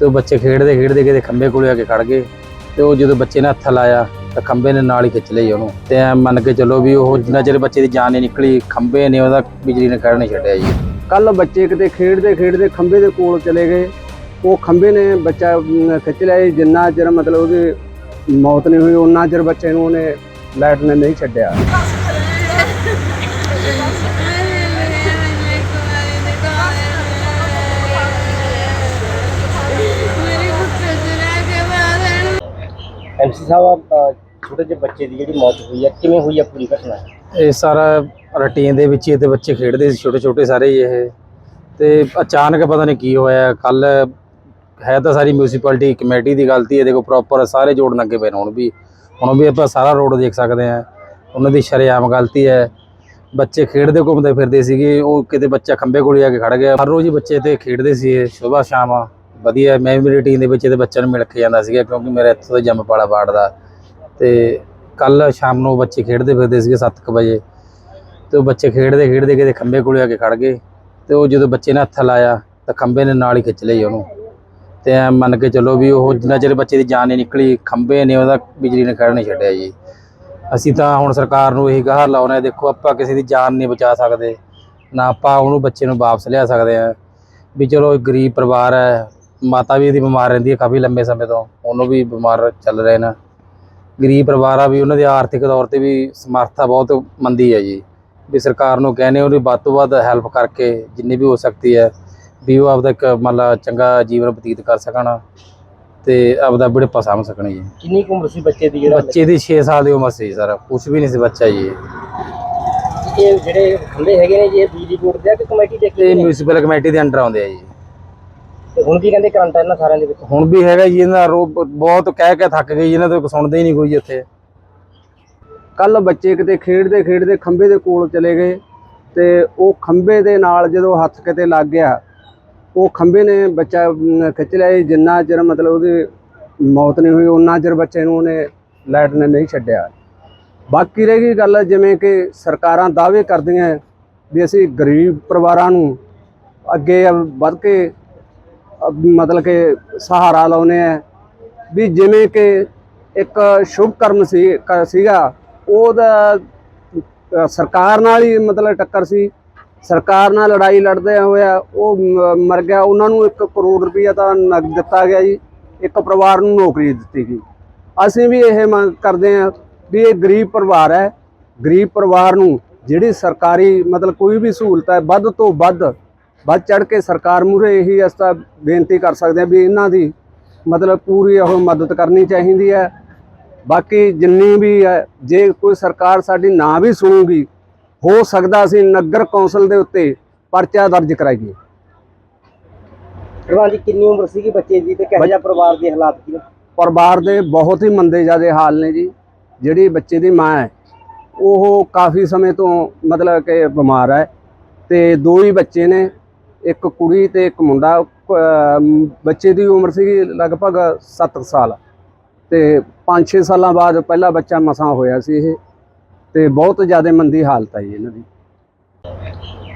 ਤੇ ਉਹ ਬੱਚੇ ਖੇਡਦੇ ਖੇਡਦੇ ਕਿਤੇ ਖੰਭੇ ਕੋਲੇ ਆ ਕੇ ਖੜ ਗਏ ਤੇ ਉਹ ਜਦੋਂ ਬੱਚੇ ਨੇ ਹੱਥ ਲਾਇਆ ਤਾਂ ਖੰਭੇ ਨੇ ਨਾਲ ਹੀ ਖਿੱਚ ਲਈ ਉਹਨੂੰ ਤੇ ਐਂ ਮੰਨ ਕੇ ਚੱਲੋ ਵੀ ਉਹ ਜਿੰਨਾ ਚਿਰ ਬੱਚੇ ਦੀ ਜਾਨ ਨਹੀਂ ਨਿਕਲੀ, ਖੰਭੇ ਨੇ ਉਹਦਾ ਬਿਜਲੀ ਨੇ ਖੜ ਨਹੀਂ ਛੱਡਿਆ ਜੀ ਕੱਲ ਬੱਚੇ ਕਿਤੇ ਖੇਡਦੇ ਖੇਡਦੇ ਖੰਭੇ ਦੇ ਕੋਲ ਚਲੇ ਗਏ, ਉਹ ਖੰਭੇ ਨੇ ਬੱਚਾ ਖਿੱਚ ਲਿਆ ਜੀ। ਜਿੰਨਾ ਚਿਰ ਮਤਲਬ ਉਹਦੀ ਮੌਤ ਨਹੀਂ ਹੋਈ ਉਹਨਾਂ ਚਿਰ ਬੱਚੇ ਨੂੰ ਉਹਨੇ ਲਾਈਟ ਨੇ ਨਹੀਂ ਛੱਡਿਆ ਐਮਸੀ ਸਾਹਿਬ ਅਹ, ਛੋਟੇ ਜਿਹੇ ਬੱਚੇ ਦੀ ਜਿਹੜੀ ਮੌਤ ਹੋਈ ਹੈ ਕਿਵੇਂ ਹੋਈ ਹੈ ਪੂਰੀ ਘਟਨਾ? ਇਹ ਸਾਰਾ ਰੁਟੀਨ ਦੇ ਵਿੱਚ ਹੀ ਤੇ ਬੱਚੇ ਖੇਡਦੇ ਸੀ ਛੋਟੇ ਛੋਟੇ ਸਾਰੇ ਹੀ ਇਹ। ਤੇ ਅਚਾਨਕ ਪਤਾ ਨਹੀਂ ਕੀ ਹੋਇਆ ਕੱਲ ਹੈ ਤਾਂ ਸਾਰੀ ਮਿਊਨਿਸਪੈਲਿਟੀ ਕਮੇਟੀ ਦੀ ਗਲਤੀ ਹੈ ਦੇਖੋ ਪ੍ਰੋਪਰ ਸਾਰੇ ਜੋੜਨ ਅੱਗੇ ਪਏ ਨੇ ਹੁਣ ਵੀ। ਹੁਣ ਵੀ ਆਪਾਂ ਸਾਰਾ ਰੋਡ ਦੇਖ ਸਕਦੇ ਆ ਉਹਨਾਂ ਦੀ ਸ਼ਰੇਆਮ ਗਲਤੀ ਹੈ। ਬੱਚੇ ਖੇਡਦੇ ਘੁੰਮਦੇ ਫਿਰਦੇ ਸੀਗੇ ਉਹ ਕਿਤੇ ਬੱਚਾ ਖੰਬੇ ਕੋਲ ਆ ਕੇ ਖੜ ਗਿਆ। ਹਰ ਰੋਜ਼ ਹੀ ਬੱਚੇ ਤੇ ਖੇਡਦੇ ਸੀ ਇਹ ਸਵੇਰ ਸ਼ਾਮ ਵਧੀਆ, ਮੈਂ ਵੀ ਮੇਰੀ ਟੀਮ ਦੇ ਵਿੱਚ ਇਹਦੇ ਬੱਚਿਆਂ ਨੂੰ ਮਿਲ ਕੇ ਜਾਂਦਾ ਸੀਗਾ ਕਿਉਂਕਿ ਮੇਰਾ ਇੱਥੋਂ ਦਾ ਜੰਮਪਾਲਾ ਵਾਰਡ ਦਾ। ਤੇ ਕੱਲ ਸ਼ਾਮ ਨੂੰ ਬੱਚੇ ਖੇਡਦੇ ਫਿਰਦੇ ਸੀਗੇ 7:00 ਵਜੇ। ਤੇ ਉਹ ਬੱਚੇ ਖੇਡਦੇ ਖੇਡਦੇ ਕਿਤੇ ਖੰਬੇ ਕੋਲੇ ਆ ਕੇ ਖੜ ਗਏ। ਤੇ ਉਹ ਜਦੋਂ ਬੱਚੇ ਨੇ ਹੱਥ ਲਾਇਆ ਤਾਂ ਖੰਬੇ ਨੇ ਨਾਲ ਹੀ ਖਿੱਚ ਲਈ ਉਹਨੂੰ। ਤੇ ਐਂ ਮੰਨ ਕੇ ਚੱਲੋ ਵੀ ਉਹ ਜਿੰਨਾ ਚਿਰ ਬੱਚੇ ਦੀ ਜਾਨ ਨਹੀਂ ਨਿਕਲੀ ਖੰਬੇ ਨੇ ਉਹਦਾ ਬਿਜਲੀ ਨੇ ਖੜ ਨਹੀਂ ਛੱਡਿਆ ਜੀ। ਅਸੀਂ ਤਾਂ ਹੁਣ ਸਰਕਾਰ ਨੂੰ ਇਹੀ ਗਹਾਰ ਲਾਉਣਾ ਹੈ, ਦੇਖੋ ਆਪਾਂ ਕਿਸੇ ਦੀ ਜਾਨ ਨਹੀਂ ਬਚਾ ਸਕਦੇ, ਨਾ ਆਪਾਂ ਉਹਨੂੰ ਬੱਚੇ ਨੂੰ ਵਾਪਸ ਲਿਆ ਸਕਦੇ ਆ ਵੀ ਚਲੋ ਗਰੀਬ ਪਰਿਵਾਰ ਹੈ ਮਾਤਾ ਵੀ ਇਹਦੀ ਬਿਮਾਰ ਰਹਿੰਦੀ ਹੈ ਕਾਫੀ ਲੰਬੇ ਸਮੇਂ ਤੋਂ ਉਹਨੂੰ ਵੀ ਬਿਮਾਰ ਚੱਲ ਰਹੇ ਨੇ। ਗਰੀਬ ਪਰਿਵਾਰ ਆ ਵੀ ਉਹਨਾਂ ਦੇ ਆਰਥਿਕ ਤੌਰ ਤੇ ਵੀ ਸਮਰੱਥਾ ਬਹੁਤ ਮੰਦੀ ਹੈ ਜੀ। ਵੀ ਸਰਕਾਰ ਨੂੰ ਕਹਿੰਦੇ ਉਹਦੀ ਵੱਧ ਤੋਂ ਵੱਧ ਹੈਲਪ ਕਰਕੇ ਜਿੰਨੀ ਵੀ ਹੋ ਸਕਦੀ ਹੈ ਵੀ ਉਹ ਆਪਦਾ ਇੱਕ ਮਤਲਬ ਚੰਗਾ ਜੀਵਨ ਬਤੀਤ ਕਰ ਸਕਣ ਤੇ ਆਪਦਾ ਬੁਢਾਪਾ ਸਾਂਭ ਸਕਣ ਜੀ। ਕਿੰਨੀ ਕੁ ਉਮਰ ਸੀ ਬੱਚੇ ਦੀ ਜਿਹੜਾ ਬੱਚੇ ਦੀ 6 ਸਾਲ ਦੀ ਉਮਰ ਸੀ ਸਰ ਕੁਝ ਵੀ ਨਹੀਂ ਸੀ ਬੱਚਾ ਜੀ। ਇਹ ਜਿਹੜੇ ਖੰਭੇ ਹੈਗੇ ਨੇ ਜੀ ਇਹ ਬਿਜਲੀ ਬੋਰਡ ਦੇ ਆ ਕਿ ਕਮੇਟੀ ਦੇ ਇਹ ਮਿਊਨਿਸਪਲ ਕਮੇਟੀ ਦੇ ਅੰਡਰ ਆਉਂਦੇ ਆ ਜੀ। ਤੇ ਹੁਣ ਵੀ ਕਹਿੰਦੇ ਕਰੰਟ ਇਹਨਾਂ ਸਾਰਿਆਂ ਦੇ ਵਿੱਚ ਹੁਣ ਵੀ ਹੈਗਾ ਜੀ ਇਹਨਾਂ ਰੋ ਬਹੁਤ ਕਹਿ ਕੇ ਥੱਕ ਗਏ ਜੀ, ਇਹਨਾਂ ਤੋਂ ਸੁਣਦੇ ਹੀ ਨਹੀਂ ਕੋਈ ਇੱਥੇ ਕੱਲ ਬੱਚੇ ਕਿਤੇ ਖੇਡਦੇ ਖੇਡਦੇ ਖੰਭੇ ਦੇ ਕੋਲ ਚਲੇ ਗਏ ਤੇ ਉਹ ਖੰਭੇ ਦੇ ਨਾਲ ਜਦੋਂ ਹੱਥ ਕਿਤੇ ਲੱਗ ਗਿਆ ਉਹ ਖੰਭੇ ਨੇ ਬੱਚਾ ਖਿੱਚ ਲਿਆ ਜੀ। ਜਿੰਨਾ ਚਿਰ ਮਤਲਬ ਉਹਦੀ ਮੌਤ ਨਹੀਂ ਹੋਈ ਉਹਨਾਂ ਚਿਰ ਬੱਚੇ ਨੂੰ ਉਹਨੇ ਲਾਈਟ ਨੇ ਨਹੀਂ ਛੱਡਿਆ ਬਾਕੀ ਰਹਿ ਗਈ ਗੱਲ ਜਿਵੇਂ ਕਿ ਸਰਕਾਰਾਂ ਦਾਅਵੇ ਕਰਦੀਆਂ ਵੀ ਅਸੀਂ ਗਰੀਬ ਪਰਿਵਾਰਾਂ ਨੂੰ ਅੱਗੇ ਵੱਧ ਕੇ ਮਤਲਬ ਕਿ ਸਹਾਰਾ ਲਾਉਨੇ ਆ। ਵੀ ਜਿਵੇਂ ਕਿ ਇੱਕ ਸ਼ੁਭ ਕਰਮ ਸੀ, ਕ- ਸੀਗਾ, ਉਹਦਾ ਸਰਕਾਰ ਨਾਲ ਹੀ ਮਤਲਬ ਟੱਕਰ ਸੀ। ਸਰਕਾਰ ਨਾਲ ਲੜਾਈ ਲੜਦੇ ਹੋਇਆ ਉਹ ਮਰ ਗਿਆ। ਉਹਨਾਂ ਨੂੰ 1 ਕਰੋੜ ਰੁਪਈਆ ਤਾਂ ਨਗਦ ਦਿੱਤਾ ਗਿਆ ਜੀ। ਇੱਕ ਪਰਿਵਾਰ ਨੂੰ ਨੌਕਰੀ ਦਿੱਤੀ ਗਈ। ਅਸੀਂ ਵੀ ਇਹ ਮੰਗ ਕਰਦੇ ਹਾਂ ਵੀ ਇਹ ਗਰੀਬ ਪਰਿਵਾਰ ਹੈ। ਗਰੀਬ ਪਰਿਵਾਰ ਨੂੰ ਜਿਹੜੀ ਸਰਕਾਰੀ ਮਤਲਬ ਕੋਈ ਵੀ ਸਹੂਲਤ ਹੈ, ਵੱਧ ਤੋਂ ਵੱਧ ਵੱਧ ਚੜ ਕੇ ਸਰਕਾਰ ਮੂਹਰੇ ਇਹੀ ਅਸਤਾ ਬੇਨਤੀ ਕਰ ਸਕਦੇ ਹਾਂ ਵੀ ਇਹਨਾਂ ਦੀ ਮਤਲਬ ਪੂਰੀ ਉਹ ਮਦਦ ਕਰਨੀ ਚਾਹੀਦੀ ਹੈ। ਬਾਕੀ ਜਿੰਨੀ ਵੀ ਹੈ ਜੇ ਕੋਈ ਸਰਕਾਰ ਸਾਡੀ ਨਾ ਵੀ ਸੁਣੂਗੀ ਹੋ ਸਕਦਾ ਅਸੀਂ ਨਗਰ ਕੌਂਸਲ ਦੇ ਉੱਤੇ ਪਰਚਾ ਦਰਜ ਕਰਾਈਏ। ਪ੍ਰਵਾਨ ਜੀ ਕਿੰਨੀ ਉਮਰ ਸੀਗੀ ਬੱਚੇ ਦੀ ਤੇ ਕਿਹੋ ਜਿਹਾ ਪਰਿਵਾਰ ਦੇ ਹਾਲਾਤ ਸੀ ਪਰਿਵਾਰ ਦੇ ਬਹੁਤ ਹੀ ਮੰਦੇ ਜਿਆਦੇ ਹਾਲ ਨੇ ਜੀ। ਜਿਹੜੀ ਬੱਚੇ ਦੀ ਮਾਂ ਹੈ ਉਹ ਕਾਫੀ ਸਮੇਂ ਤੋਂ ਮਤਲਬ ਕਿ ਬਿਮਾਰ ਹੈ ਤੇ ਦੋ ਹੀ ਬੱਚੇ ਨੇ। ਇੱਕ ਕੁੜੀ ਤੇ ਇੱਕ ਮੁੰਡਾ ਬੱਚੇ ਦੀ ਉਮਰ ਸੀਗੀ ਲਗਭਗ 7 ਸਾਲ। ਤੇ 5-6 ਸਾਲਾਂ ਬਾਅਦ ਪਹਿਲਾ ਬੱਚਾ ਮਸਾਂ ਹੋਇਆ ਸੀ ਇਹ ਤੇ ਬਹੁਤ ਜ਼ਿਆਦਾ ਮੰਦੀ ਹਾਲਤ ਹੈ ਜੀ ਇਹਨਾਂ ਦੀ।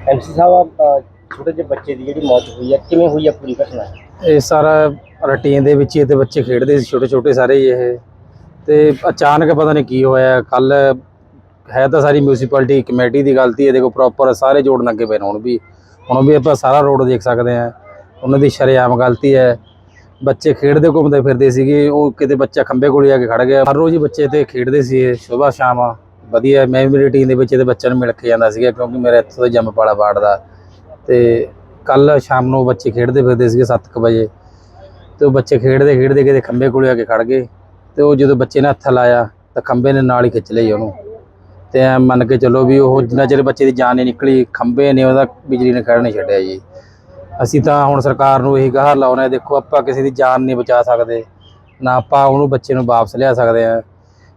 ਐਮਸੀ ਸਾਹਿਬ ਛੋਟੇ ਜਿਹੇ ਬੱਚੇ ਦੀ ਜਿਹੜੀ ਮੌਤ ਹੋਈ ਹੈ ਕਿਵੇਂ ਹੋਈ ਹੈ ਪੂਰੀ ਘਟਨਾ? ਇਹ ਸਾਰਾ ਰੁਟੀਨ ਦੇ ਵਿੱਚ ਹੀ ਤੇ ਬੱਚੇ ਖੇਡਦੇ ਸੀ ਛੋਟੇ ਛੋਟੇ ਸਾਰੇ ਇਹ। ਤੇ ਅਚਾਨਕ ਪਤਾ ਨਹੀਂ ਕੀ ਹੋਇਆ ਕੱਲ ਹੈ ਤਾਂ ਸਾਰੀ ਮਿਊਨਿਸਪੈਲਿਟੀ ਕਮੇਟੀ ਦੀ ਗਲਤੀ ਹੈ ਦੇਖੋ ਪ੍ਰੋਪਰ ਸਾਰੇ ਜੋੜਨ ਅੱਗੇ ਪਏ ਨੇ ਹੁਣ ਵੀ। ਹੁਣ ਵੀ ਆਪਾਂ ਸਾਰਾ ਰੋਡ ਦੇਖ ਸਕਦੇ ਆ ਉਹਨਾਂ ਦੀ ਸ਼ਰੇਆਮ ਗਲਤੀ ਹੈ। ਬੱਚੇ ਖੇਡਦੇ ਘੁੰਮਦੇ ਫਿਰਦੇ ਸੀਗੇ। ਉਹ ਕਿਤੇ ਬੱਚਾ ਖੰਬੇ ਕੋਲ ਆ ਕੇ ਖੜ ਗਿਆ। ਹਰ ਰੋਜ਼ ਹੀ ਬੱਚੇ ਤੇ ਖੇਡਦੇ ਸੀ ਇਹ। ਸਵੇਰ, ਸ਼ਾਮ ਵਧੀਆ। ਮੈਂ ਵੀ ਮੇਰੀ ਟੀਮ ਦੇ ਵਿੱਚ ਇਹਦੇ ਬੱਚਿਆਂ ਨੂੰ ਮਿਲ ਕੇ ਜਾਂਦਾ ਸੀਗਾ ਕਿਉਂਕਿ ਮੇਰਾ ਇੱਥੋਂ ਦਾ ਜੰਮ ਜੰਮਪਾਲਾ ਬਾੜ ਦਾ। ਤੇ ਕੱਲ ਸ਼ਾਮ ਨੂੰ ਬੱਚੇ ਖੇਡਦੇ ਫਿਰਦੇ ਸੀਗੇ 7:00 ਵਜੇ। ਤੇ ਉਹ ਬੱਚੇ ਖੇਡਦੇ ਖੇਡਦੇ ਕਿਤੇ ਖੰਬੇ ਕੋਲ ਆ ਕੇ ਖੜ ਗਏ। ਤੇ ਉਹ ਜਦੋਂ ਬੱਚੇ ਨੇ ਹੱਥ ਲਾਇਆ ਤਾਂ ਖੰਬੇ ਨੇ ਨਾਲ ਹੀ ਖਿੱਚ ਲਈ ਉਹਨੂੰ। ਤੇ ਐਂ ਮੰਨ ਕੇ ਚੱਲੋ ਵੀ ਉਹ ਜਿੰਨਾ ਚਿਰ ਬੱਚੇ ਦੀ ਜਾਨ ਨਹੀਂ ਨਿਕਲੀ, ਖੰਭੇ ਨੇ ਉਹਦਾ ਬਿਜਲੀ ਨੇ ਖੜ ਨਹੀਂ ਛੱਡਿਆ ਜੀ। ਅਸੀਂ ਤਾਂ ਹੁਣ ਸਰਕਾਰ ਨੂੰ ਇਹੀ ਗਹਾਰ ਲਾਉਣਾ ਹੈ, ਦੇਖੋ ਆਪਾਂ ਕਿਸੇ ਦੀ ਜਾਨ ਨਹੀਂ ਬਚਾ ਸਕਦੇ, ਨਾ ਆਪਾਂ ਉਹਨੂੰ ਬੱਚੇ ਨੂੰ ਵਾਪਸ ਲਿਆ ਸਕਦੇ ਆ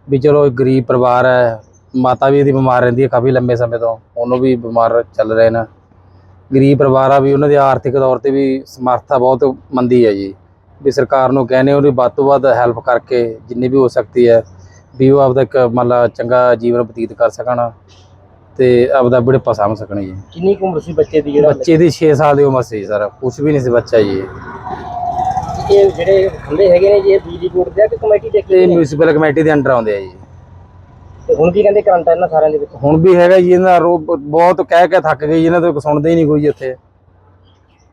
ਵੀ ਚਲੋ ਗਰੀਬ ਪਰਿਵਾਰ ਹੈ, ਮਾਤਾ ਵੀ ਇਹਦੀ ਬਿਮਾਰ ਰਹਿੰਦੀ ਹੈ ਕਾਫੀ ਲੰਬੇ ਸਮੇਂ ਤੋਂ, ਉਹਨੂੰ ਵੀ ਬਿਮਾਰ ਚੱਲ ਰਹੇ ਨੇ। ਗਰੀਬ ਪਰਿਵਾਰ ਆ ਵੀ ਉਹਨਾਂ ਦੀ ਆਰਥਿਕ ਤੌਰ ਤੇ ਵੀ ਸਮਰੱਥਾ ਬਹੁਤ ਮੰਦੀ ਹੈ ਜੀ। ਵੀ ਸਰਕਾਰ ਨੂੰ ਕਹਿੰਦੇ ਉਹਦੀ ਵੱਧ ਤੋਂ ਵੱਧ ਹੈਲਪ ਕਰਕੇ ਜਿੰਨੀ ਵੀ ਹੋ ਸਕਦੀ ਹੈ ਵੀ ਉਹ ਆਪਦਾ ਇੱਕ ਮਤਲਬ ਚੰਗਾ ਜੀਵਨ ਬਤੀਤ ਕਰ ਸਕਣ ਤੇ ਆਪਦਾ ਬੁਢਾਪਾ ਸਾਂਭ ਸਕਣ ਜੀ। ਕਿੰਨੀ ਕੁ ਉਮਰ ਸੀ ਬੱਚੇ ਦੀ ਜਿਹੜਾ ਬੱਚੇ ਦੀ 6 ਸਾਲ ਦੀ ਉਮਰ ਸੀ ਸਰ ਕੁਝ ਵੀ ਨਹੀਂ ਸੀ ਬੱਚਾ ਜੀ। ਇਹ ਜਿਹੜੇ ਖੰਭੇ ਹੈਗੇ ਨੇ ਜੀ ਇਹ ਬਿਜਲੀ ਬੋਰਡ ਦੇ ਆ ਕਿ ਕਮੇਟੀ ਦੇ ਇਹ? ਮਿਊਨਿਸਪਲ ਕਮੇਟੀ ਦੇ ਅੰਡਰ ਆਉਂਦੇ ਆ ਜੀ। ਤੇ ਹੁਣ ਵੀ ਕਹਿੰਦੇ ਕਰੰਟ ਇਹਨਾਂ ਸਾਰਿਆਂ ਦੇ ਵਿੱਚ? ਹੁਣ ਵੀ ਹੈਗਾ ਜੀ ਇਹਨਾਂ ਰੋ ਬਹੁਤ ਕਹਿ ਕੇ ਥੱਕ ਇਹਨਾਂ ਤੋਂ ਸੁਣਦੇ ਹੀ ਨਹੀਂ ਕੋਈ ਇੱਥੇ।